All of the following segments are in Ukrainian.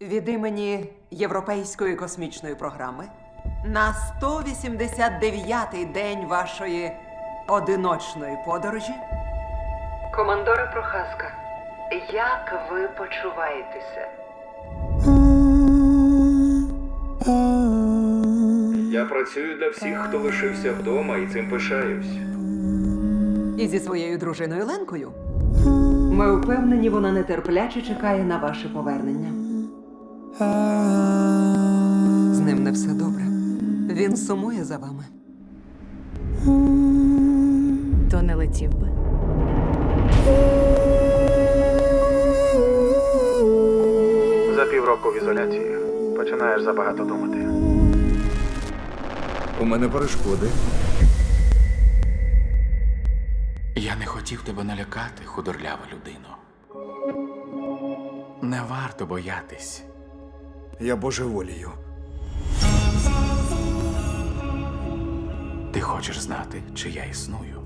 Від імені Європейської космічної програми на 189-й день вашої одиночної подорожі. Командоре Прохаска, як ви почуваєтеся? Я працюю для всіх, хто лишився вдома, і цим пишаюсь. І зі своєю дружиною Ленкою? Ми впевнені, вона нетерпляче чекає на ваше повернення. З ним не все добре. Він сумує за вами. То не летів би. За півроку в ізоляції починаєш забагато думати. У мене перешкоди. Я не хотів тебе налякати, худорлява людино. Не варто боятись. Я божеволію. Ти хочеш знати, чи я існую.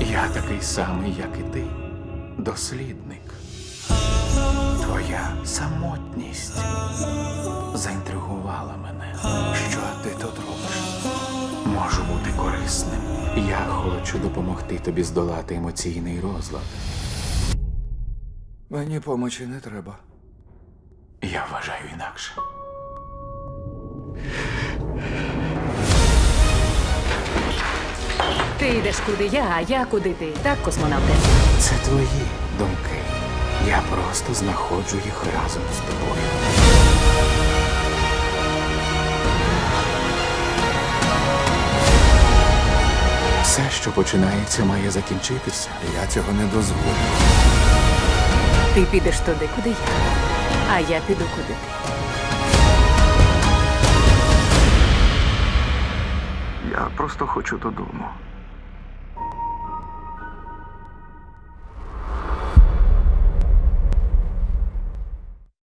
Я такий самий, як і ти, дослідник. Твоя самотність заінтригувала мене. Що ти тут робиш? Можу бути корисним. Я хочу допомогти тобі здолати емоційний розлад. Мені помочі не треба. Я вважаю інакше. Ти йдеш куди я, а я куди ти. Так, космонавте. Це твої думки. Я просто знаходжу їх разом з тобою. Все, що починається, має закінчитися. Я цього не дозволю. Ти підеш туди, куди я. А я піду куди. Я просто хочу додому.